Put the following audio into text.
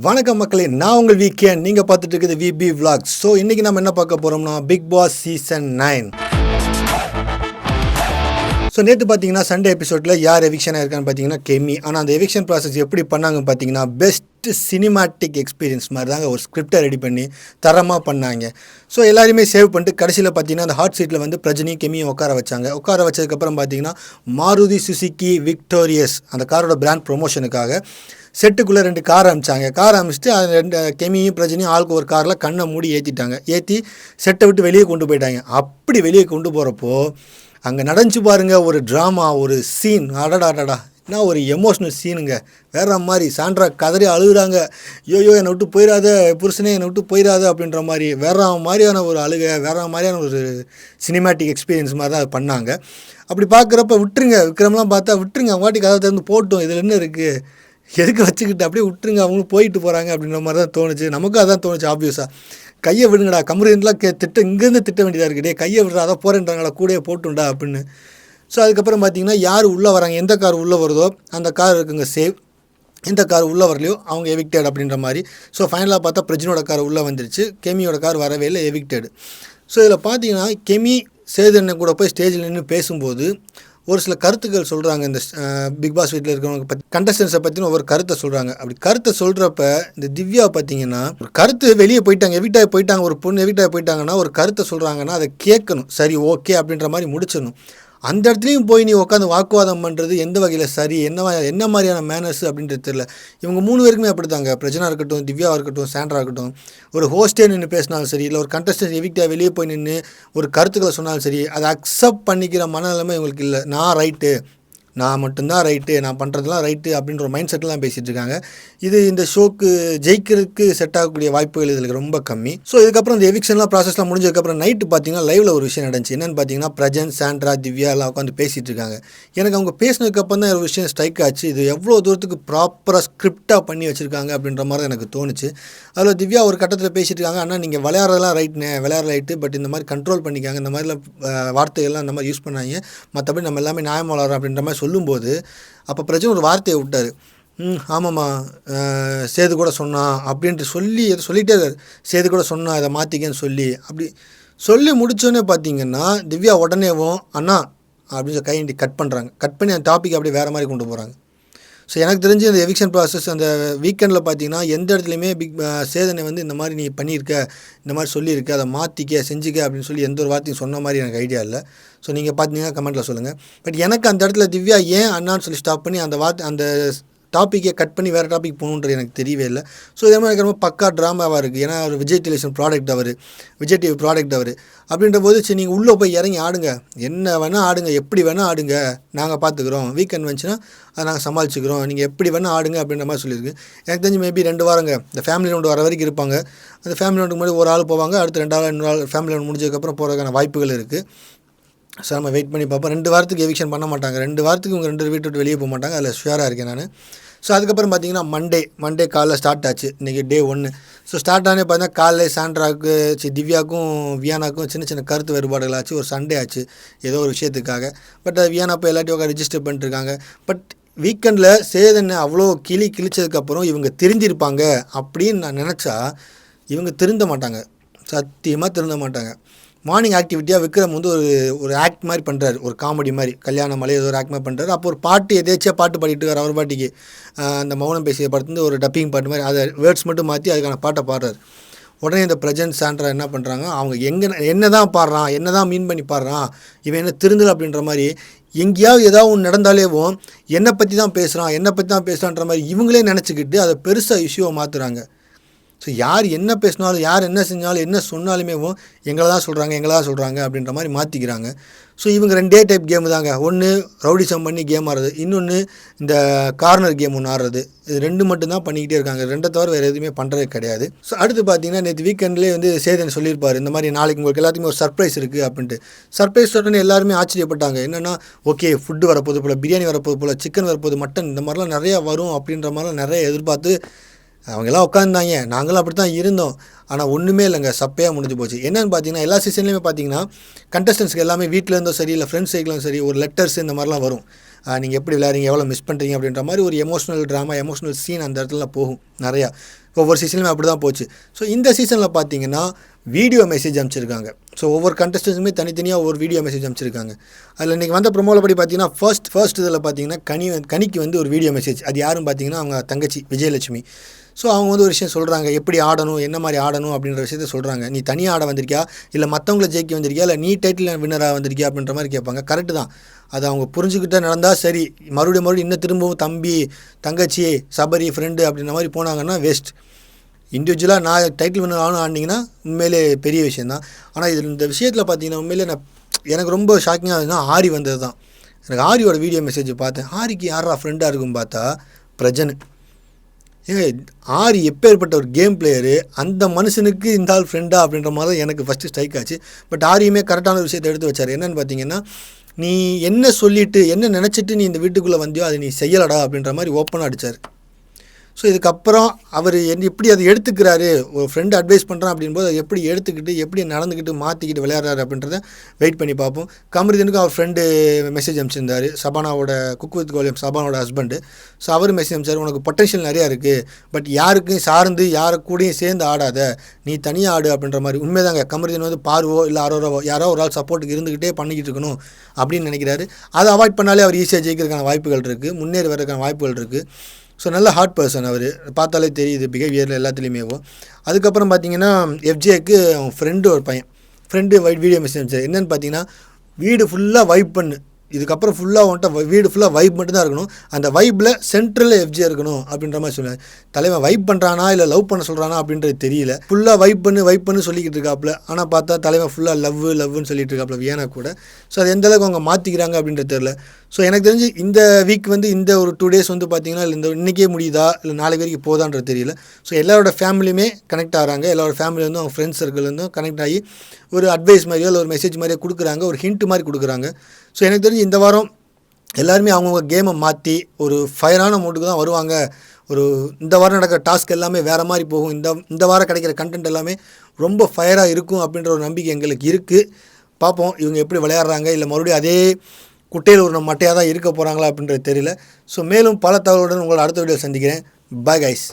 வணக்கம் மக்களே நான் உங்கள் வீக்கேன் நீங்கள் பார்த்துட்டு இருக்குது விபி விளாக் ஸோ இன்றைக்கி நம்ம என்ன பார்க்க போகிறோம்னா Bigg Boss season nine so நேற்று பார்த்தீங்கன்னா சண்டே எபிசோடில் யார் எவிக்ஷன் ஆயிருக்கான்னு பார்த்தீங்கன்னா கெமி. ஆனால் அந்த எவிக்ஷன் ப்ராசஸ் எப்படி பண்ணாங்கன்னு பார்த்தீங்கன்னா பெஸ்ட் சினிமாட்டிக் எக்ஸ்பீரியன்ஸ் மாதிரி தாங்க ஒரு ஸ்கிரிப்டை ரெடி பண்ணி தரமாக பண்ணாங்க. ஸோ எல்லாருமே சேவ் பண்ணிட்டு கடைசியில் பார்த்தீங்கன்னா அந்த ஹாட் சீட்டில் வந்து பிரஜினி கெமியும் உட்கார வச்சாங்க. உட்கார வச்சதுக்கப்புறம் பார்த்தீங்கன்னா மாருதி சுசுக்கி விக்டோரியஸ் அந்த காரோட பிராண்ட் ப்ரொமோஷனுக்காக செட்டுக்குள்ளே ரெண்டு கார் அமிச்சாங்க கார் அமிச்சிட்டு அது ரெண்டு கெமியும் பிரஜனையும் ஆளுக்கு ஒரு காரில் கண்ணை மூடி ஏற்றிட்டாங்க ஏற்றி செட்டை விட்டு வெளியே கொண்டு போயிட்டாங்க. அப்படி வெளியே கொண்டு போகிறப்போ அங்கே நடந்துச்சு பாருங்க ஒரு ட்ராமா ஒரு சீன் அடடாடடா என்ன ஒரு எமோஷ்னல் சீனுங்க வேற மாதிரி. சாண்ட்ரா கதறி அழுகுறாங்க. ஐயோ என்னை விட்டு போயிடாத புருஷனே என்னை விட்டு போயிடாத அப்படின்ற மாதிரி. வேற மாதிரியான ஒரு அழுக வேற மாதிரியான ஒரு சினிமேட்டிக் எக்ஸ்பீரியன்ஸ் மாதிரி தான் அது பண்ணாங்க. அப்படி பார்க்குறப்ப விட்டுருங்க. விக்ரம்லாம் பார்த்தா விட்டுருங்க அவங்க வாட்டி கதை திறந்து போட்டோம். இதில் என்ன இருக்குது எதுக்கு வச்சுக்கிட்டு அப்படியே விட்டுருங்க. அவங்களும் போயிட்டு போகிறாங்க அப்படின்ற மாதிரி தான் தோணுச்சு. நமக்கும் அதான் தோணுச்சு ஆப்வியஸாக கையை விடுங்கடா. கமருலாம் கே திட்ட இங்கேருந்து திட்ட வேண்டியதாக இருக்குடே கையை விடுறா போகிறேன்றாங்களா கூடயே போட்டுண்டா அப்படின்னு. ஸோ அதுக்கப்புறம் பார்த்தீங்கன்னா யார் உள்ளே வராங்க எந்த கார் உள்ளே வருதோ அந்த கார் இருக்குங்க சேவ் எந்த கார் உள்ளே வரலையோ அவங்க எவிக்டட் அப்படின்ற மாதிரி. ஸோ ஃபைனலாக பார்த்தா பிரஜினோட கார் உள்ளே வந்துருச்சு. கெமியோட கார் வரவே இல்லை எவிக்டட் ஸோ இதில் பார்த்தீங்கன்னா கெமி சேதண்ணன் கூட போய் ஸ்டேஜில் நின்று பேசும்போது ஒரு சில கருத்துக்கள் சொல்கிறாங்க இந்த பிக் பாஸ் வீட்டில் இருக்கிறவங்க பற்றி கண்டஸ்டன்ஸை பற்றின ஒவ்வொரு கருத்தை சொல்கிறாங்க அப்படி கருத்தை சொல்கிறப்ப இந்த திவ்யா பார்த்தீங்கன்னா ஒரு கருத்து வெளியே போயிட்டாங்க எவிட்டாக போயிட்டாங்க ஒரு பொண்ணு எவிட்டாக போயிட்டாங்கன்னா ஒரு கருத்தை சொல்கிறாங்கன்னா அதை கேட்கணும். சரி ஓகே அப்படின்ற மாதிரி முடிச்சிடணும். அந்த இடத்துலையும் போய் நீ உட்காந்து வாக்குவாதம் பண்ணுறது எந்த வகையில் சரி என்ன என்ன மாதிரியான மேனர்ஸ் அப்படின்றது தெரியல. இவங்க மூணு பேருக்குமே அப்படிதாங்க பிரஜனா இருக்கட்டும் திவ்யா இருக்கட்டும் சாண்ட்ரா இருக்கட்டும். ஒரு ஹோஸ்டே நின்று பேசினாலும் சரி இல்லை ஒரு கண்டஸ்டன்ஸ் எவிக்டாக வெளியே போய் நின்று ஒரு கருத்துக்களை சொன்னாலும் சரி அதை அக்செப்ட் பண்ணிக்கிற மனநிலைமை இவங்களுக்கு இல்லை. நான் ரைட்டு நான் மட்டும்தான் ரைட்டு நான் பண்ணுறதுலாம் ரைட்டு அப்படின்ற ஒரு மைண்ட் செட்டில் தான் பேசிகிட்டு இருக்காங்க இது இந்த ஷோக்கு ஜெயிக்கிறதுக்கு செட் ஆகக்கூடிய வாய்ப்புகள் இதில் ரொம்ப கம்மி. ஸோ இதுக்கப்புறம் இந்த எவிக்ஷன்லாம் ப்ராசஸ்லாம் முடிஞ்சதுக்கப்புறம் நைட்டு பார்த்தீங்கன்னா லைவில் ஒரு விஷயம் நடந்துச்சு. என்னென்னு பார்த்தீங்கன்னா பிரஜன் சாண்ட்ரா திவ்யா எல்லாம் உட்காந்து பேசிகிட்டு இருக்காங்க எனக்கு அவங்க பேசினதுக்கப்புறம் தான் ஒரு விஷயம் ஸ்ட்ரைக் ஆச்சு. இது எவ்வளோ தூரத்துக்கு ப்ராப்பராக ஸ்கிரிப்டாக பண்ணி வச்சுருக்காங்க அப்படின்ற மாதிரி எனக்கு தோணுச்சு. அதில் திவ்யா ஒரு கட்டத்தில் பேசிகிட்டு இருக்காங்க ஆனால் நீங்கள் விளையாடுறதெல்லாம் ரைட்னே விளையாட ரைட்டு பட் இந்த மாதிரி கண்ட்ரோல் பண்ணிக்காங்க. இந்த மாதிரிலாம் வார்த்தைகள்லாம் அந்த மாதிரி யூஸ் பண்ணாங்க மற்றபடி நம்ம எல்லாமே நியாயம் வளரும் அப்படின்ற மாதிரி சொல்லும்போது அப்போ பிரஜன் ஒரு வார்த்தையை விட்டார். ம் ஆமாம்மா சேது கூட சொன்னான் அப்படின்ட்டு சொல்லி எது சொல்லிட்டே சேது கூட சொன்னான் இதை மாற்றிக்கன்னு சொல்லி அப்படி சொல்லி முடித்தோடனே பார்த்தீங்கன்னா திவ்யா உடனேவும் அண்ணா அப்படின்னு சொல்லி கையண்டி கட் பண்ணுறாங்க கட் பண்ணி அந்த டாபிக் அப்படியே வேறு மாதிரி கொண்டு போகிறாங்க ஸோ எனக்கு தெரிஞ்சு அந்த எவிக்ஷன் ப்ராசஸ் அந்த வீக்கெண்டில் பார்த்தீங்கன்னா எந்த இடத்துலையுமே பிக் சேதனை வந்து இந்த மாதிரி நீ பண்ணியிருக்க இந்த மாதிரி சொல்லியிருக்க அதை மாற்றிக்க செஞ்சுக்க அப்படின்னு சொல்லி எந்த ஒரு வார்த்தையும் சொன்ன மாதிரி எனக்கு ஐடியா இல்லை. ஸோ நீங்கள் பார்த்தீங்கன்னா கமெண்ட்டில் சொல்லுங்கள் பட் எனக்கு அந்த இடத்துல திவ்யா ஏன் அண்ணான்னு சொல்லி ஸ்டாப் பண்ணி அந்த வார்த்தை அந்த டாப்பிக்கை கட் பண்ணி வேறு டாபிக் போகணுன்றது எனக்கு தெரியவே இல்லை. ஸோ இதே மாதிரி எனக்கு ரொம்ப பக்கா ட்ராமாவாக இருக்குது ஏன்னா அவர் விஜய் டெலிவிஷன் ப்ராடக்ட் அவர். விஜய் டிவி ப்ராடக்ட் அவர். அப்படின்ற போது சரி நீங்கள் உள்ளே போய் இறங்கி ஆடுங்க. என்ன வேணால் ஆடுங்க எப்படி வேணால் ஆடுங்க. நாங்கள் பார்த்துக்குறோம் வீக்கெண்ட் வந்துச்சுன்னா அதை நாங்கள் சமாளிச்சுக்கிறோம். நீங்கள் எப்படி வேணால் ஆடுங்க அப்படின்ற மாதிரி சொல்லியிருக்கு. எனக்கு தெரிஞ்சு மேபி ரெண்டு வாரங்க. இந்த ஃபேமிலி ரவுண்டு வர வரைக்கும் இருப்பாங்க. அந்த ஃபேமிலி ரவுண்டுக்கு முன்னாடி ஒரு ஆள் போவாங்க. அடுத்து ரெண்டு ஆள் இன்னொரு ஆள் ஃபேமிலி ரவுண்ட் முடிஞ்சதுக்கப்புறம் போகிறதுக்கான வாய்ப்புகள் இருக்குது ஸோ நம்ம வெயிட் பண்ணி பார்ப்போம். ரெண்டு வாரத்துக்கு எவிக்ஷன் பண்ண மாட்டாங்க. ரெண்டு வாரத்துக்கு இவங்க ரெண்டு வீட்டு விட்டு வெளியே போக மாட்டாங்க. அதில் ஷுவராக இருக்கேன் நான். ஸோ அதுக்கப்புறம் பார்த்தீங்கன்னா மண்டே மண்டே காலைல ஸ்டார்ட் ஆச்சு. இன்றைக்கி டே ஒன்று ஸோ ஸ்டார்ட் ஆனே பார்த்தீங்கன்னா காலைல சாண்ட்ராக்கு சி திவ்யாக்கும் வியானாக்கும் சின்ன சின்ன கருத்து வேறுபாடுகள் ஆச்சு. ஒரு சண்டே ஆச்சு ஏதோ ஒரு விஷயத்துக்காக. பட் அது வியானா போய் எல்லாத்தையும் உட்காந்து ரிஜிஸ்டர் பண்ணிட்டுருக்காங்க பட் வீக்கெண்டில் சேதனை அவ்வளோ கிளி கிழிச்சதுக்கப்புறம் இவங்க தெரிஞ்சிருப்பாங்க அப்படின்னு நான் நினச்சா இவங்க திருந்த மாட்டாங்க. சத்தியமாக திருந்த மாட்டாங்க. மார்னிங் ஆக்டிவிட்டியாக விக்ரம் வந்து ஒரு ஒரு ஆக்ட் மாதிரி பண்ணுறாரு ஒரு காமெடி மாதிரி. கல்யாண மலை ஏதோ ஒரு ஆக்ட் மாதிரி பண்ணுறாரு அப்போ ஒரு பாட்டு எதேச்சியாக பாட்டு பாடிட்டு இருக்காரு அவர் பாட்டிக்கு. அந்த மௌனம் பேசிய படத்துலேருந்து ஒரு டப்பிங் பாட்டு மாதிரி. அதை வேர்ட்ஸ் மட்டும் மாற்றி அதுக்கான பாட்டை பாடுறாரு. உடனே இந்த பிரஜன் சாண்ட்ரா என்ன பண்ணுறாங்க அவங்க எங்கே என்ன தான் பாடுறான்? என்ன தான் மீன் பண்ணி பாடுறான்? இவன் என்ன திருந்தல் அப்படின்ற மாதிரி எங்கேயாவது ஏதாவது ஒன்று நடந்தாலேவும் என்னை பற்றி தான் பேசுகிறான் என்னை பற்றி தான் பேசுகிறான்ற மாதிரி இவங்களே நினச்சிக்கிட்டு அதை பெருசாக இஷ்யூவை மாற்றுறாங்க ஸோ யார் என்ன பேசினாலும் யார் என்ன செஞ்சாலும் என்ன சொன்னாலுமே எங்களை தான் சொல்கிறாங்க எங்களை தான் சொல்கிறாங்க அப்படின்ற மாதிரி மாற்றிக்கிறாங்க ஸோ இவங்க ரெண்டே டைப் கேம் தாங்க. ஒன்று ரவுடிசம் பண்ணி கேம் ஆடுறது இன்னொன்று இந்த கார்னர் கேம் ஒன்று ஆடுறது. இது ரெண்டு மட்டும்தான் பண்ணிக்கிட்டே இருக்காங்க. ரெண்டை தவிர வேறு எதுவுமே பண்ணுறது கிடையாது. ஸோ அடுத்து பார்த்தீங்கன்னா நேற்று வீக்கெண்ட்லேயே வந்து சேதன் சொல்லியிருப்பார். இந்த மாதிரி நாளைக்கு உங்களுக்கு எல்லாத்துக்குமே ஒரு சர்ப்ரைஸ் இருக்குது அப்படின்ட்டு. சர்ப்ரைஸ் உடனே எல்லாருமே ஆச்சரியப்பட்டாங்க. என்னென்னா ஓகே ஃபுட்டு வரப்போது போல் பிரியாணி வரப்போது போல் சிக்கன் வரப்போது மட்டன் இந்த மாதிரிலாம் நிறையா வரும் அப்படின்ற மாதிரிலாம் நிறைய எதிர்பார்த்து அவங்கெல்லாம் உட்காந்தாங்க நாங்களும் அப்படி தான் இருந்தோம். ஆனால் ஒன்றுமே இல்லைங்க. சப்பையாக முடிஞ்சு போச்சு. என்னென்னு பார்த்தீங்கன்னா எல்லா சீசன்லேயுமே பார்த்தீங்கன்னா கண்டஸ்டன்ஸ்க்கு எல்லாமே வீட்டில் இருந்தோ சரி இல்லை ஃப்ரெண்ட்ஸ் சைக்கிளும் சரி ஒரு லெட்டர்ஸ் இந்த மாதிரிலாம் வரும். நீங்கள் எப்படி விளையாடுறீங்க எவ்வளோ மிஸ் பண்ணுறீங்க அப்படின்ற மாதிரி ஒரு எமோஷனல் ட்ராமா எமோஷனல் சீன் அந்த இடத்துல போகும் நிறையா. ஒவ்வொரு சீசன்லையும் அப்படி தான் போச்சு. ஸோ இந்த சீசனில் பார்த்தீங்கன்னா வீடியோ மெசேஜ் அமைச்சிருக்காங்க ஸோ ஒவ்வொரு கண்டஸ்டன்ஸுமே தனித்தனியாக ஒவ்வொரு வீடியோ மெசேஜ் அமைச்சிருக்காங்க அதில் இன்றைக்கி வந்த ப்ரொமோவில் படி பார்த்தீங்கன்னா ஃபர்ஸ்ட் ஃபர்ஸ்ட் இதில் பார்த்தீங்கன்னா கனி கனிக்கு வந்து ஒரு வீடியோ மெசேஜ் அது யாரும் பார்த்தீங்கன்னா அவங்க தங்கச்சி விஜயலட்சுமி. ஸோ அவங்க வந்து ஒரு விஷயம் சொல்கிறாங்க எப்படி ஆடணும் என்ன மாதிரி ஆடணும் அப்படின்ற விஷயத்த சொல்கிறாங்க நீ தனியாக ஆட வந்திருக்கியா? இல்லை மற்றவங்கள ஜெயிக்க வந்திருக்கியா? இல்லை நீ டைட்டில் வின்னராக வந்திருக்கியா? அப்படின்ற மாதிரி கேட்பாங்க. கரெக்டு தான். அது அவங்க புரிஞ்சுக்கிட்டே நடந்தால் சரி. மறுபடியும் மறுபடியும் இன்னும் திரும்பவும் தம்பி தங்கச்சி சபரி ஃப்ரெண்டு அப்படின்ற மாதிரி போனாங்கன்னா வேஸ்ட் இண்டிவிஜுவலாக நான் டைட்டில் வின்னர் ஆகணும் ஆண்டிங்கன்னா உண்மையிலே பெரிய விஷயந்தான் ஆனால் இதில் இந்த விஷயத்தில் பார்த்தீங்கன்னா உண்மையிலே நான் எனக்கு ரொம்ப ஷாக்கிங்காக இருந்ததுன்னா ஆரி வந்தது தான் எனக்கு ஆரியோட வீடியோ மெசேஜ் பார்த்தேன். ஆரிக்கு யாரா ஃப்ரெண்டாக இருக்கும் பார்த்தா பிரஜன். ஏ ஆரி எப்பேற்பட்ட ஒரு கேம் பிளேயரு அந்த மனுஷனுக்கு இந்த ஆள் ஃப்ரெண்டா அப்படின்ற மாதிரி தான் எனக்கு ஃபஸ்ட்டு ஸ்ட்ரைக் ஆச்சு. பட் ஆரியுமே கரெக்டான விஷயத்தை எடுத்து வச்சார். என்னென்னு பார்த்தீங்கன்னா நீ என்ன சொல்லிட்டு என்ன நினச்சிட்டு நீ இந்த வீட்டுக்குள்ளே வந்தியோ அதை நீ செய்யலடா அப்படின்ற மாதிரி ஓப்பனாக அடித்தார் ஸோ இதுக்கப்புறம் அவர் என் எப்படி அதை எடுத்துக்கிறாரு ஒரு ஃப்ரெண்டு அட்வைஸ் பண்ணுறான் அப்படின்போது அதை எப்படி எடுத்துக்கிட்டு எப்படி நடந்துக்கிட்டு மாற்றிக்கிட்டு விளையாடுறாரு அப்படின்றத வெயிட் பண்ணி பார்ப்போம். கமருதீனுக்கு அவர் ஃப்ரெண்டு மெசேஜ் அனுப்பிச்சிருந்தாரு. சபானாவோட குக் வித் கோலியம் சபானோட ஹஸ்பண்டு ஸோ அவர் மெசேஜ் அனுப்பிச்சார் உனக்கு பொட்டன்ஷியல் நிறையா இருக்குது பட் யாருக்கும் சார்ந்து யாரை கூடயும் சேர்ந்து ஆடாத. நீ தனியாக ஆடு அப்படின்ற மாதிரி. உண்மைதாங்க கமருதீன் வந்து பார்வோ இல்லை அரோராவோ யாரோ ஒரு ஆள் சப்போர்ட்டுக்கு இருந்துக்கிட்டே பண்ணிக்கிட்டு இருக்கணும் அப்படின்னு நினைக்கிறாரு. அதை அவாய்ட் பண்ணாலே அவர் ஈஸியாக ஜெயிக்கிறதுக்கான வாய்ப்புகள் இருக்குது முன்னேறி வர்றதுக்கான வாய்ப்புகள் இருக்குது ஸோ நல்ல ஹார்ட் பர்சன் அவர். பார்த்தாலே தெரியுது பிஹேவியரில் எல்லாத்துலேயுமேவும் அதுக்கப்புறம் பார்த்தீங்கன்னா எஃப்ஜேக்கு அவன் ஃப்ரெண்டு ஒரு பையன். ஃப்ரெண்டு வைட் வீடியோ மெசேஜ் என்னென்னு பார்த்தீங்கன்னா வீடு ஃபுல்லாக வைப் பண்ணு. இதுக்கப்புறம் ஃபுல்லாக வந்துட்டு வீடு ஃபுல்லாக வைப் மட்டும்தான் இருக்கணும். அந்த வைப்பில் சென்ட்ரலில் எஃப்ஜி இருக்கணும் அப்படின்ற மாதிரி சொன்னார் தலைவன் வைப் பண்ணுறானா இல்லை லவ் பண்ண சொல்கிறானா அப்படின்றது தெரியல. ஃபுல்லாக வைப் பண்ணு வைப் பண்ணு சொல்லிக்கிட்டு இருக்காப்புல. ஆனால் பார்த்தா தலைவன் ஃபுல்லாக லவ் லவ்னு சொல்லிட்டு இருக்காப்புல வியானா கூட. ஸோ அது எந்தளவுக்கு அவங்க மாற்றிக்கிறாங்க அப்படின்றது தெரில ஸோ எனக்கு தெரிஞ்சு இந்த வீக் வந்து இந்த ஒரு டூ டேஸ் வந்து பார்த்தீங்கன்னா இல்லை இந்த இன்றைக்கே முடியுதா இல்லை நாளைக்கு வரைக்கும் போதான்றது தெரியல. ஸோ எல்லாரோட ஃபேமிலியுமே கனெக்ட் ஆகிறாங்க. எல்லாரோட ஃபேமிலி வந்து அவங்க ஃப்ரெண்ட்ஸ் சர்க்கிள் வந்து கனெக்ட் ஆகி ஒரு அட்வைஸ் மாதிரியோ இல்லை ஒரு மெசேஜ் மாதிரியோ கொடுக்குறாங்க. ஒரு ஹிண்ட் மாதிரி கொடுக்குறாங்க. ஸோ எனக்கு தெரிஞ்சு இந்த வாரம் எல்லாருமே அவங்கவுங்க கேமை மாற்றி ஒரு ஃபயரான மூட்டுக்கு தான் வருவாங்க. ஒரு இந்த வாரம் நடக்கிற டாஸ்க் எல்லாமே வேறு மாதிரி போகும். இந்த இந்த வாரம் கிடைக்கிற கண்டென்ட் எல்லாமே ரொம்ப ஃபயராக இருக்கும் அப்படின்ற ஒரு நம்பிக்கை எங்களுக்கு இருக்குது பார்ப்போம் இவங்க எப்படி விளையாடுறாங்க இல்லை மறுபடியும் அதே குட்டையில் ஒரு மட்டையாக தான் இருக்க போகிறாங்களா அப்படின்றது தெரியல. ஸோ மேலும் பல தகவலுடன் உங்களை அடுத்த வீடியோ சந்திக்கிறேன். Bye guys